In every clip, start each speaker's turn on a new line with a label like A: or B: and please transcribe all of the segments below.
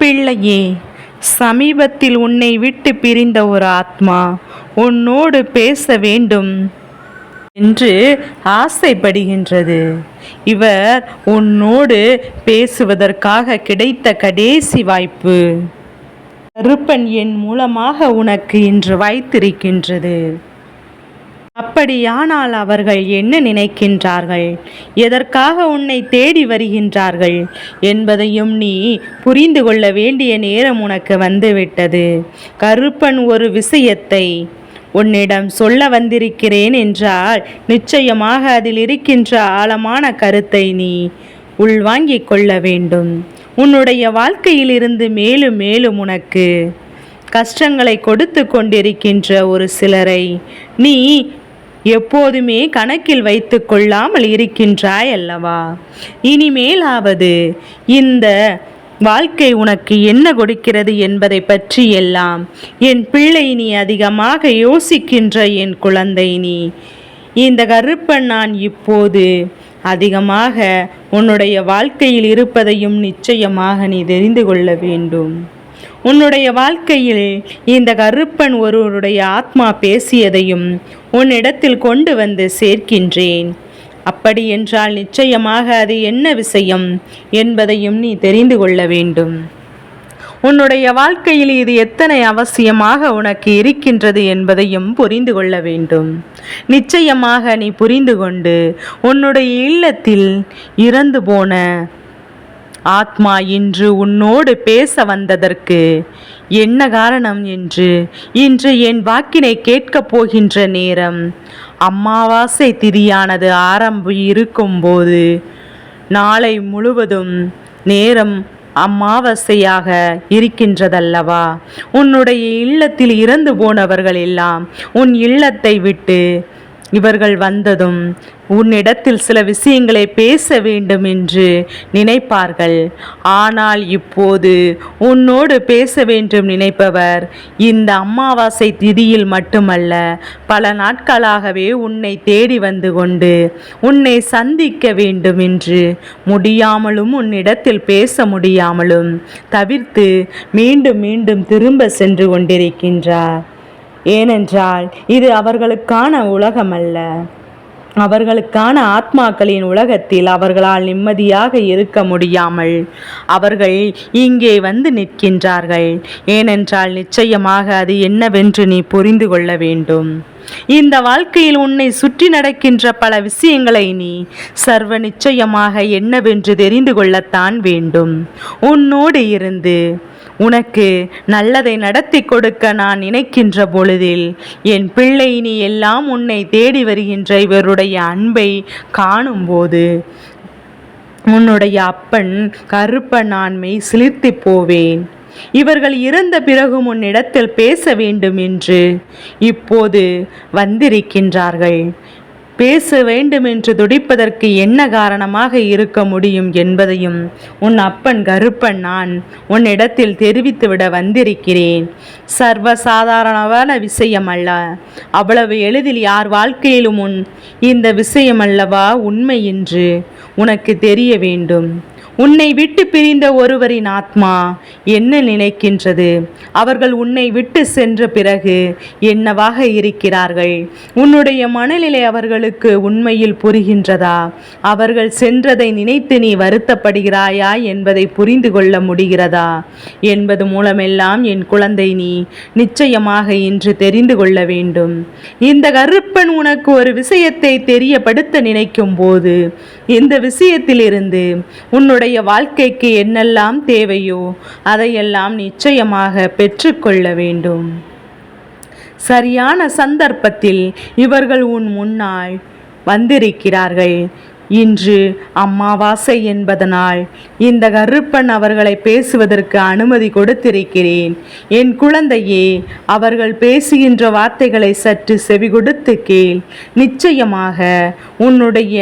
A: பிள்ளையே சமீபத்தில் உன்னை விட்டு பிரிந்த ஒரு ஆத்மா உன்னோடு பேச வேண்டும் என்று ஆசைப்படுகின்றது. இவர் உன்னோடு பேசுவதற்காக கிடைத்த கடைசி வாய்ப்பு. கருப்பன் என் மூலமாக உனக்கு இன்று வாய்த்திருக்கின்றது. அப்படியானால் அவர்கள் என்ன நினைக்கின்றார்கள்? எதற்காக உன்னை தேடி வருகின்றார்கள்? என்பதையும் நீ புரிந்து கொள்ள வேண்டிய நேரம் உனக்கு வந்துவிட்டது. கருப்பன் ஒரு விஷயத்தை உன்னிடம் சொல்ல வந்திருக்கிறேன் என்றால் நிச்சயமாக அதில் இருக்கின்ற ஆழமான கருத்தை நீ உள்வாங்கிக் கொள்ள வேண்டும். உன்னுடைய வாழ்க்கையிலிருந்து மேலும் மேலும் உனக்கு கஷ்டங்களை கொடுத்து கொண்டிருக்கின்ற ஒரு சிலரை நீ எப்போதுமே கணக்கில் வைத்து கொள்ளாமல் இருக்கின்றாய் அல்லவா? இனிமேலாவது இந்த வாழ்க்கை உனக்கு என்ன கொடுக்கிறது என்பதை பற்றி எல்லாம் என் பிள்ளை நீ அதிகமாக யோசிக்கின்ற என் குழந்தை நீ. இந்த கருப்பன் நான் இப்போது அதிகமாக உன்னுடைய வாழ்க்கையில் இருப்பதையும் நிச்சயமாக நீ தெரிந்து கொள்ள வேண்டும். உன்னுடைய வாழ்க்கையில் இந்த கருப்பன் ஒருவருடைய ஆத்மா பேசியதையும் உன்னிடத்தில் கொண்டு வந்து சேர்க்கின்றேன். அப்படி என்றால் நிச்சயமாக அது என்ன விஷயம் என்பதையும் நீ தெரிந்து கொள்ள வேண்டும். உன்னுடைய வாழ்க்கையில் இது எத்தனை அவசியமாக உனக்கு இருக்கின்றது என்பதையும் புரிந்து கொள்ள வேண்டும். நிச்சயமாக நீ புரிந்து கொண்டு உன்னுடைய இல்லத்தில் இறந்து போன ஆத்மா இன்று உன்னோடு பேச வந்ததற்கு என்ன காரணம் என்று இன்று என் வாக்கினை கேட்கப் போகின்ற நேரம். அமாவாசை திதியானது ஆரம்பி இருக்கும்போது நாளை முழுவதும் நேரம் அமாவாசையாக இருக்கின்றதல்லவா? உன்னுடைய இல்லத்தில் இறந்து போனவர்கள் எல்லாம் உன் இல்லத்தை விட்டு இவர்கள் வந்ததும் உன்னிடத்தில் சில விஷயங்களை பேச வேண்டும் என்று நினைப்பார்கள். ஆனால் இப்போது உன்னோடு பேச வேண்டும் நினைப்பவர் இந்த அமாவாசை திதியில் மட்டுமல்ல பல நாட்களாகவே உன்னை தேடி வந்து கொண்டு உன்னை சந்திக்க வேண்டும் என்று முடியாமலும் உன்னிடத்தில் பேச முடியாமலும் தவிர்த்து மீண்டும் மீண்டும் திரும்ப சென்று கொண்டிருக்கின்றார். ஏனென்றால் இது அவர்களுக்கான உலகமல்ல. அவர்களுக்கான ஆத்மாக்களின் உலகத்தில் அவர்களால் நிம்மதியாக இருக்க முடியாமல் அவர்கள் இங்கே வந்து நிற்கின்றார்கள். ஏனென்றால் நிச்சயமாக அது என்னவென்று நீ புரிந்து கொள்ள வேண்டும். இந்த வாழ்க்கையில் உன்னை சுற்றி நடக்கின்ற பல விஷயங்களை நீ சர்வ நிச்சயமாக என்னவென்று தெரிந்து கொள்ளத்தான் வேண்டும். உன்னோடு இருந்து உனக்கு நல்லதை நடத்தி கொடுக்க நான் நினைக்கின்ற பொழுதில் என் பிள்ளை நீ எல்லாம் உன்னை தேடி வருகின்ற இவருடைய அன்பை காணும்போது உன்னுடைய அப்பன் கருப்பன் நான்மை சிலிர்த்து போவேன். இவர்கள் இறந்த பிறகும் உன்னிடத்தில் பேச வேண்டும் என்று இப்போது வந்திருக்கின்றார்கள். பேச வேண்டும் என்று துடிப்பதற்கு என்ன காரணமாக இருக்க முடியும் என்பதையும் உன் அப்பன் கருப்பன் நான் உன்னிடத்தில் தெரிவித்துவிட வந்திருக்கிறேன். சர்வசாதாரணமான விஷயம் அல்ல அவ்வளவு எளிதில் யார் வாழ்க்கையிலும் உன் இந்த விஷயம் அல்லவா உண்மை என்று உனக்கு தெரிய வேண்டும். உன்னை விட்டு பிரிந்த ஒருவரின் ஆத்மா என்ன நினைக்கின்றது? அவர்கள் உன்னை விட்டு சென்ற பிறகு என்னவாக இருக்கிறார்கள்? உன்னுடைய மனநிலை அவர்களுக்கு உண்மையில் புரிகின்றதா? அவர்கள் சென்றதை நினைத்து நீ வருத்தப்படுகிறாயா என்பதை புரிந்து கொள்ள முடிகிறதா? என்பது மூலமெல்லாம் என் குழந்தை நீ நிச்சயமாக இன்று தெரிந்து கொள்ள வேண்டும். இந்த கருப்பன் உனக்கு ஒரு விஷயத்தை தெரியப்படுத்த நினைக்கும் போது இந்த விஷயத்திலிருந்து உன்னுடைய வாழ்க்கைக்கு என்னெல்லாம் தேவையோ அதையெல்லாம் நிச்சயமாக பெற்றுக்கொள்ள வேண்டும். சரியான சந்தர்ப்பத்தில் இவர்கள் உன் முன்னால் வந்திருக்கிறார்கள். இன்று அம்மாவாசை என்பதனால் இந்த கருப்பன் அவர்களை பேசுவதற்கு அனுமதி கொடுத்திருக்கிறேன். என் குழந்தையே அவர்கள் பேசுகின்ற வார்த்தைகளை சற்று செவி கொடுத்து கேள். நிச்சயமாக உன்னுடைய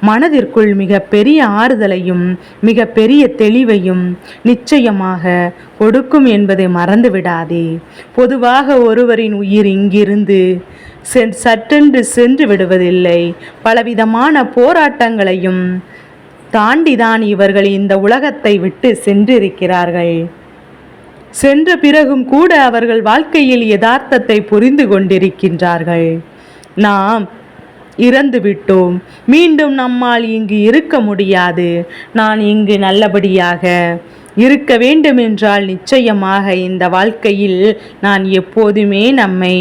A: மனதிற்குள் மிக பெரிய ஆறுதலையும் மிக பெரிய தெளிவையும் நிச்சயமாக கொடுக்கும் என்பதை மறந்து விடாதே பொதுவாக ஒருவரின் உயிர் இங்கிருந்து சட்டென்று சென்று விடுவதில்லை. பலவிதமான போராட்டங்களையும் தாண்டிதான் இவர்கள் இந்த உலகத்தை விட்டு சென்றிருக்கிறார்கள். சென்ற பிறகும் கூட அவர்கள் வாழ்க்கையில் யதார்த்தத்தை புரிந்து கொண்டிருக்கின்றார்கள். நாம் இறந்து விட்டோம். மீண்டும் நம்மால் இங்கு இருக்க முடியாது. நான் இங்கு நல்லபடியாக இருக்க வேண்டுமென்றால் நிச்சயமாக இந்த வாழ்க்கையில் நான் எப்போதுமே நம்மை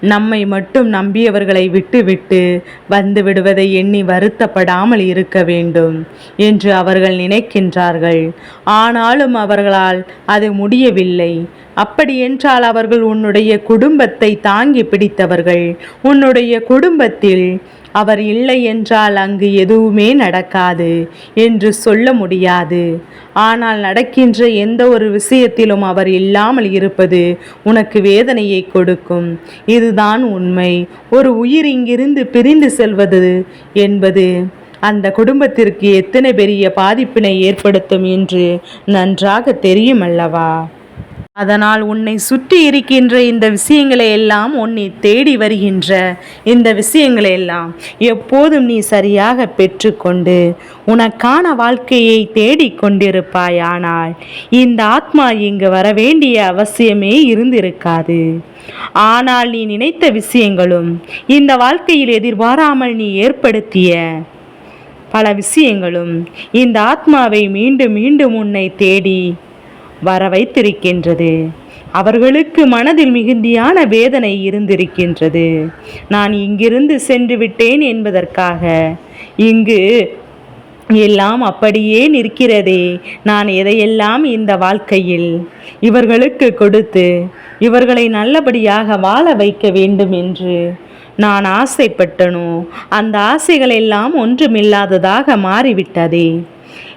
A: நம்மை மட்டும் நம்பியவர்களை விட்டுவிட்டு வந்து விடுவதை எண்ணி வருத்தப்படாமல் இருக்க வேண்டும் என்று அவர்கள் நினைக்கின்றார்கள். ஆனாலும் அவர்களால் அது முடியவில்லை. அப்படியென்றால் அவர்கள் உன்னுடைய குடும்பத்தை தாங்கி பிடித்தவர்கள். உன்னுடைய குடும்பத்தில் அவர் இல்லை என்றால் அங்கு எதுவுமே நடக்காது என்று சொல்ல முடியாது. ஆனால் நடக்கின்ற எந்த ஒரு விஷயத்திலும் அவர் இல்லாமல் இருப்பது உனக்கு வேதனையை கொடுக்கும். இதுதான் உண்மை. ஒரு உயிர் இங்கிருந்து பிரிந்து செல்வது என்பது அந்த குடும்பத்திற்கு எத்தனை பெரிய பாதிப்பினை ஏற்படுத்தும் என்று நன்றாக தெரியும் அல்லவா அதனால் உன்னை சுற்றி இருக்கின்ற இந்த விஷயங்களை எல்லாம் உன்னை தேடி வருகின்ற இந்த விஷயங்களை எல்லாம் எப்போதும் நீ சரியாக பெற்றுக்கொண்டு உனக்கான வாழ்க்கையை தேடிக் கொண்டிருப்பாயானால் இந்த ஆத்மா இங்கு வர வேண்டிய அவசியமே இருந்திருக்காது. ஆனால் நீ நினைத்த விஷயங்களும் இந்த வாழ்க்கையில் எதிர்பாராமல் நீ ஏற்படுத்திய பல விஷயங்களும் இந்த ஆத்மாவை மீண்டும் மீண்டும் உன்னை தேடி வர வைத்திருக்கின்றது அவர்களுக்கு மனதில் மிகுந்தியான வேதனை இருந்திருக்கின்றது. நான் இங்கிருந்து சென்று விட்டேன் என்பதற்காக. இங்கு எல்லாம் அப்படியே நிற்கிறதே. நான் எதையெல்லாம் இந்த வாழ்க்கையில் இவர்களுக்கு கொடுத்து இவர்களை நல்லபடியாக வாழ வைக்க வேண்டும் என்று நான் ஆசைப்பட்டனோ அந்த ஆசைகள் எல்லாம் ஒன்றுமில்லாததாக மாறிவிட்டதே.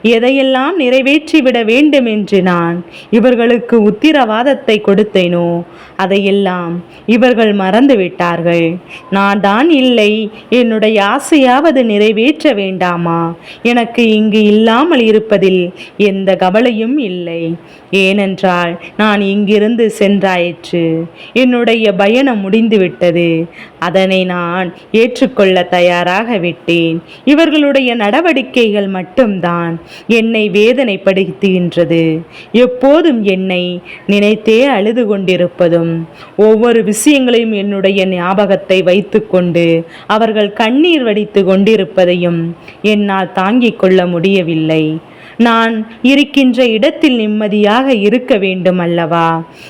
A: எதையெல்லாம் நிறைவேற்றிவிட வேண்டும் என்று நான் இவர்களுக்கு உத்திரவாதத்தை கொடுத்தேனோ அதையெல்லாம் இவர்கள் மறந்து விட்டார்கள் நான் தான் இல்லை என்னுடைய ஆசையாவது நிறைவேற்ற வேண்டாமா? எனக்கு இங்கு இல்லாமல் இருப்பதில் எந்த கவலையும் இல்லை. ஏனென்றால் நான் இங்கிருந்து சென்றாயிற்று. என்னுடைய பயணம் முடிந்துவிட்டது. அதனை நான் ஏற்றுக்கொள்ள தயாராக விட்டேன். இவர்களுடைய நடவடிக்கைகள் மட்டும்தான் என்னை வேதனைப்படுத்துகின்றது. எப்போதும் என்னை நினைத்தே அழுது கொண்டிருப்பதும் ஒவ்வொரு விஷயங்களையும் என்னுடைய ஞாபகத்தை வைத்துக்கொண்டு அவர்கள் கண்ணீர் வடித்து கொண்டிருப்பதையும் என்னால் தாங்கிக் கொள்ள முடியவில்லை. நான் இருக்கின்ற இடத்தில் நிம்மதியாக இருக்க வேண்டும் அல்லவா?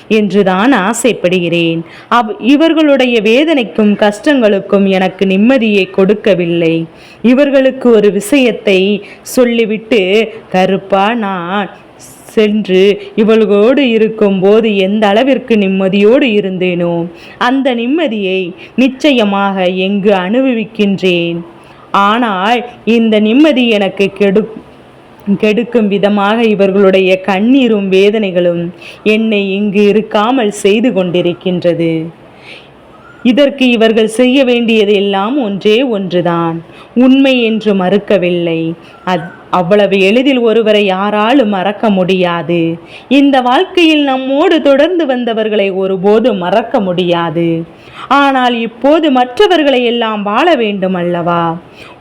A: என்றுதான் ஆசைப்படுகிறேன். அவ் இவர்களுடைய வேதனைக்கும் கஷ்டங்களுக்கும் எனக்கு நிம்மதியை கொடுக்கவில்லை. இவர்களுக்கு ஒரு விஷயத்தை சொல்லிவிட்டு கருப்பா நான் சென்று இவளோடு இருக்கும்போது எந்த அளவிற்கு நிம்மதியோடு இருந்தேனோ அந்த நிம்மதியை நிச்சயமாக எங்கு அனுபவிக்கின்றேன். ஆனால் இந்த நிம்மதி எனக்கு கெடு கெடுக்கும் விதமாக இவர்களுடைய கண்ணீரும் வேதனைகளும் என்னை இங்கு இருக்காமல் செய்து கொண்டிருக்கின்றது. இதற்கு இவர்கள் செய்ய வேண்டியது எல்லாம் ஒன்றே ஒன்றுதான். உண்மை என்று மறுக்கவில்லை. அத் அவ்வளவு எளிதில் ஒருவரை யாராலும் மறக்க முடியாது. இந்த வாழ்க்கையில் நம்மோடு தொடர்ந்து வந்தவர்களை ஒருபோதும் மறக்க முடியாது. ஆனால் இப்போது மற்றவர்களை எல்லாம் வாழ வேண்டும் அல்லவா?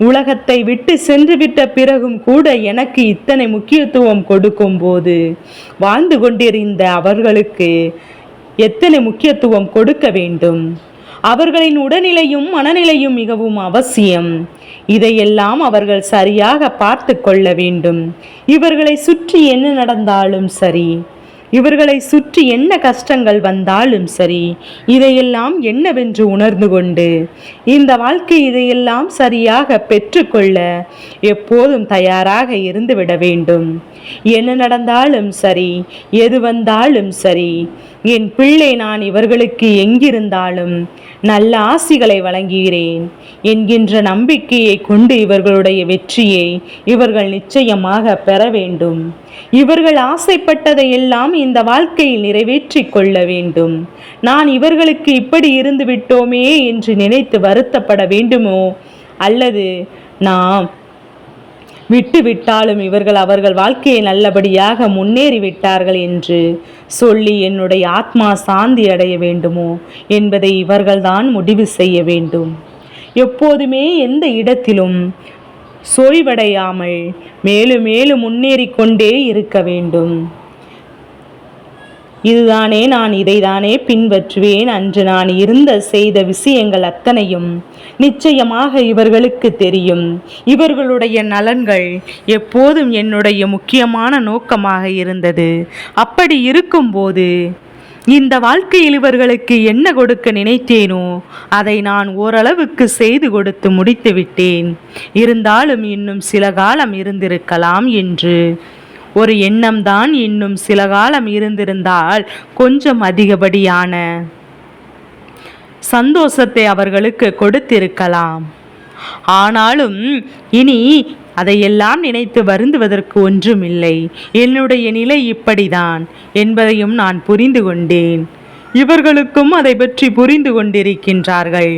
A: உலகத்தை விட்டு சென்றுவிட்ட பிறகும் கூட எனக்கு இத்தனை முக்கியத்துவம் கொடுக்கும் போது வாழ்ந்து கொண்டிருந்த அவர்களுக்கு எத்தனை முக்கியத்துவம் கொடுக்க வேண்டும்? அவர்களின் உடல்நிலையும் மனநிலையும் மிகவும் அவசியம். இதையெல்லாம் அவர்கள் சரியாக பார்த்து கொள்ள வேண்டும். இவர்களை சுற்றி என்ன நடந்தாலும் சரி. இவர்களை சுற்றி என்ன கஷ்டங்கள் வந்தாலும் சரி. இதையெல்லாம் என்னவென்று உணர்ந்து கொண்டு இந்த வாழ்க்கை இதையெல்லாம் சரியாக பெற்றுக்கொள்ள எப்போதும் தயாராக இருந்துவிட வேண்டும். என்ன நடந்தாலும் சரி எது வந்தாலும் சரி என் பிள்ளை நான் இவர்களுக்கு எங்கிருந்தாலும் நல்ல ஆசிகளை வழங்குகிறேன். என்கின்ற நம்பிக்கையை கொண்டு இவர்களுடைய வெற்றியை இவர்கள் நிச்சயமாக பெற வேண்டும். இவர்கள் ஆசைப்பட்டதை எல்லாம் இந்த வாழ்க்கையில் நிறைவேற்றிக் கொள்ள வேண்டும். நான் இவர்களுக்கு இப்படி இருந்து விட்டோமே என்று நினைத்து வருத்தப்பட வேண்டுமோ? அல்லது நாம் விட்டுவிட்டாலும் இவர்கள் அவர்கள் வாழ்க்கையை நல்லபடியாக முன்னேறி விட்டார்கள் என்று சொல்லி என்னுடைய ஆத்மா சாந்தி அடைய வேண்டுமோ என்பதை இவர்கள்தான் முடிவு செய்ய வேண்டும். எப்போதுமே எந்த இடத்திலும் சோய்வடையாமல் மேலும் மேலும் முன்னேறிக்கொண்டே இருக்க வேண்டும். இதுதானே நான் இதைதானே பின்பற்றுவேன்? அன்று நான் இருந்த செய்த விஷயங்கள் அத்தனையும் நிச்சயமாக இவர்களுக்கு தெரியும். இவர்களுடைய நலன்கள் எப்போதும் என்னுடைய முக்கியமான நோக்கமாக இருந்தது. அப்படி இருக்கும்போது இந்த வாழ்க்கையில் இவர்களுக்கு என்ன கொடுக்க நினைத்தேனோ அதை நான் ஓரளவுக்கு செய்து கொடுத்து முடித்து விட்டேன் இருந்தாலும் இன்னும் சில காலம் இருந்திருக்கலாம் என்று ஒரு எண்ணம்தான் இன்னும் சில காலம் இருந்திருந்தால் கொஞ்சம் அதிகப்படியான சந்தோஷத்தை அவர்களுக்கு கொடுத்திருக்கலாம். ஆனாலும் இனி அதையெல்லாம் நினைத்து வருந்துவதற்கு ஒன்றுமில்லை. என்னுடைய நிலை இப்படிதான் என்பதையும் நான் புரிந்து கொண்டேன். இவர்களுக்கும் அதை பற்றி புரிந்து கொண்டிருக்கின்றார்கள்.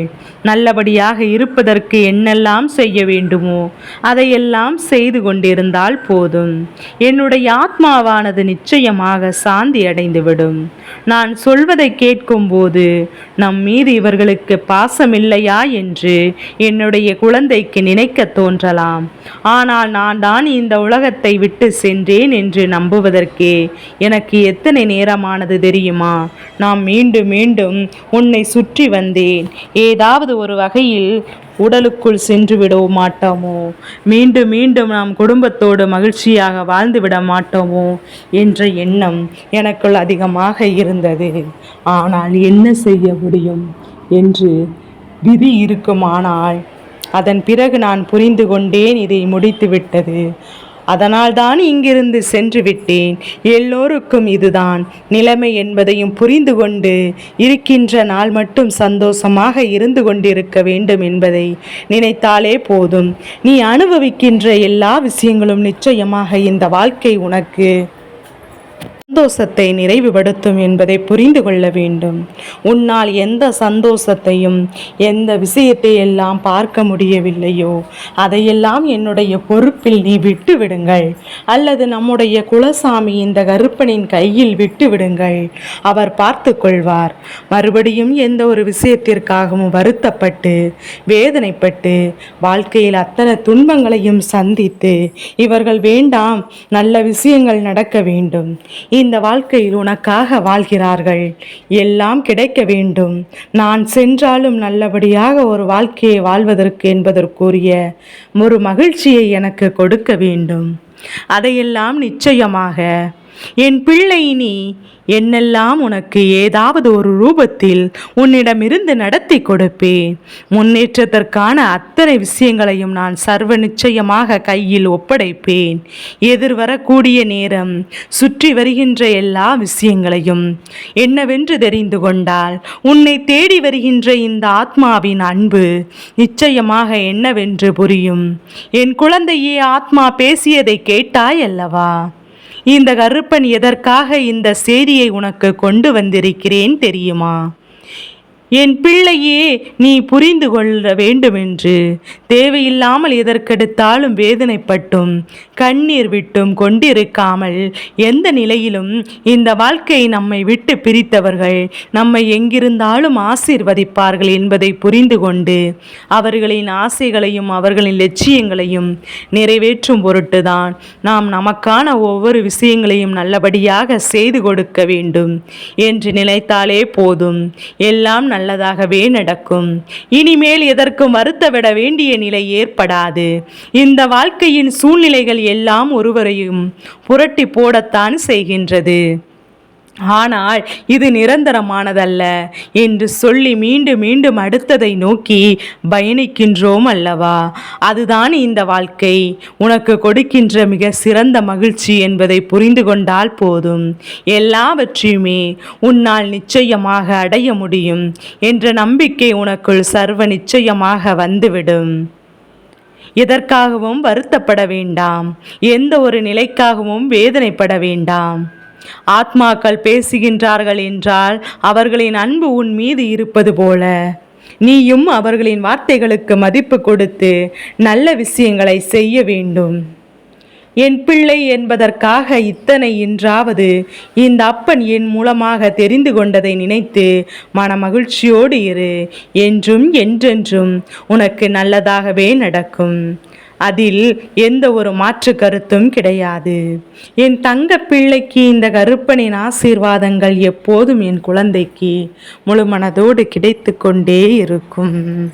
A: நல்லபடியாக இருப்பதற்கு என்னெல்லாம் செய்ய வேண்டுமோ அதையெல்லாம் செய்து கொண்டிருந்தால் போதும். என்னுடைய ஆத்மாவானது நிச்சயமாக சாந்தி அடைந்துவிடும். நான் சொல்வதை கேட்கும்போது நம் மீது இவர்களுக்கு பாசமில்லையா என்று என்னுடைய குழந்தைக்கு நினைக்க தோன்றலாம். ஆனால் நான் தான் இந்த உலகத்தை விட்டு சென்றேன் என்று நம்புவதற்கே எனக்கு எத்தனை நேரமானது தெரியுமா? நாம் மீண்டும் மீண்டும் உன்னை சுற்றி வந்தேன். ஏதாவது ஒரு வகையில் உடலுக்குள் சென்று விட மாட்டோமோ? மீண்டும் மீண்டும் நாம் குடும்பத்தோடு மகிழ்ச்சியாக வாழ்ந்து விட மாட்டோமோ? என்ற எண்ணம் எனக்குள் அதிகமாக இருந்தது. ஆனால் என்ன செய்ய முடியும் என்று விதி இருக்குமானால் அதன் பிறகு நான் புரிந்து கொண்டேன் இதை முடித்து விட்டது அதனால்தான் இங்கிருந்து சென்று விட்டேன். எல்லோருக்கும் இதுதான். நிலைமை என்பதையும் புரிந்து கொண்டு இருக்கின்ற நாள் மட்டும் சந்தோஷமாக இருந்து கொண்டிருக்க வேண்டும் என்பதை நினைத்தாலே போதும். நீ அனுபவிக்கின்ற எல்லா விஷயங்களும் நிச்சயமாக இந்த வாழ்க்கை உனக்கு சந்தோஷத்தை நிறைவுபடுத்தும் என்பதை புரிந்து கொள்ள வேண்டும். உன்னால் எந்த சந்தோஷத்தையும் எந்த விஷயத்தை எல்லாம் பார்க்க முடியவில்லையோ அதையெல்லாம் என்னுடைய பொறுப்பில் நீ விட்டு விடுங்கள் அல்லது நம்முடைய குலசாமி இந்த கருப்பனின் கையில் விட்டு விடுங்கள் அவர் பார்த்து கொள்வார். மறுபடியும் எந்த ஒரு விஷயத்திற்காகவும் வருத்தப்பட்டு வேதனைப்பட்டு வாழ்க்கையில் அத்தனை துன்பங்களையும் சந்தித்து இவர்கள் வேண்டாம் நல்ல விஷயங்கள் நடக்க வேண்டும். இந்த வாழ்க்கையில் உனக்காக வாழ்கிறார்கள். எல்லாம் கிடைக்க வேண்டும். நான் சென்றாலும் நல்லபடியாக ஒரு வாழ்க்கையை வாழ்வதற்கு என்பதற்குரிய ஒரு மகிழ்ச்சியை எனக்கு கொடுக்க வேண்டும். அதையெல்லாம் நிச்சயமாக என் பிள்ளை நீ என்னெல்லாம் உனக்கு ஏதாவது ஒரு ரூபத்தில் உன்னிடமிருந்து நடத்தி கொடுப்பேன். முன்னேற்றத்திற்கான அத்தனை விஷயங்களையும் நான் சர்வ நிச்சயமாக கையில் ஒப்படைப்பேன். எதிர்வரக்கூடிய நேரம் சுற்றி வருகின்ற எல்லா விஷயங்களையும் என்னவென்று தெரிந்து கொண்டால் உன்னை தேடி வருகின்ற இந்த ஆத்மாவின் அன்பு நிச்சயமாக என்னவென்று புரியும். என் குழந்தையே ஆத்மா பேசியதை கேட்டாய் அல்லவா? இந்த கருப்பன் எதற்காக இந்த செய்தியை உனக்கு கொண்டு வந்திருக்கிறேன் தெரியுமா? என் பிள்ளையே நீ புரிந்து கொள்ள வேண்டுமென்று. தேவையில்லாமல் எதற்கெடுத்தாலும் வேதனைப்பட்டும். கண்ணீர் விட்டும் கொண்டிருக்காமல் எந்த நிலையிலும் இந்த வாழ்க்கையை நம்மை விட்டு பிரித்தவர்கள். நம்மை எங்கிருந்தாலும் ஆசீர்வதிப்பார்கள் என்பதை புரிந்து கொண்டு அவர்களின் ஆசைகளையும் அவர்களின் லட்சியங்களையும் நிறைவேற்றும் பொருட்டுதான். நாம் நமக்கான ஒவ்வொரு விஷயங்களையும் நல்லபடியாக செய்து கொடுக்க வேண்டும் என்று நினைத்தாலே போதும். எல்லாம் நல்லதாகவே நடக்கும். இனிமேல் எதற்கும் வருத்தவிட வேண்டிய நிலை ஏற்படாது. இந்த வாழ்க்கையின் சூழ்நிலைகள் எல்லாம் ஒருவரையும் புரட்டி போடத்தான் செய்கின்றது. ஆனால் இது நிரந்தரமானதல்ல என்று சொல்லி மீண்டும் மீண்டும் அடுத்ததை நோக்கி பயணிக்கின்றோம் அல்லவா? அதுதான் இந்த வாழ்க்கை. உனக்கு கொடுக்கின்ற மிக சிறந்த மகிழ்ச்சி என்பதை புரிந்து கொண்டால் போதும். எல்லாவற்றையுமே உன்னால் நிச்சயமாக அடைய முடியும் என்ற நம்பிக்கை உனக்குள் சர்வ நிச்சயமாக வந்துவிடும். எதற்காகவும் வருத்தப்பட வேண்டாம். எந்த ஒரு நிலைக்காகவும் வேதனைப்பட வேண்டாம். ஆத்மாக்கள் பேசுகின்றார்கள் என்றால் அவர்களின் அன்பு உன் மீது இருப்பது போல. நீயும் அவர்களின் வார்த்தைகளுக்கு மதிப்பு கொடுத்து நல்ல விஷயங்களை செய்ய வேண்டும். என் பிள்ளை என்பதற்காக இத்தனை இன்றாவது இந்த அப்பன் என் மூலமாக தெரிந்து கொண்டதை நினைத்து மனமகிழ்ச்சியோடு இரு. என்றும் என்றென்றும் உனக்கு நல்லதாகவே நடக்கும். அதில் எந்த ஒரு மாற்று கருத்தும் கிடையாது. என் தங்க பிள்ளைக்கு இந்த கருப்பனின் ஆசீர்வாதங்கள் எப்போதும் என் குழந்தைக்கு முழு மனதோடு கிடைத்து கொண்டே இருக்கும்.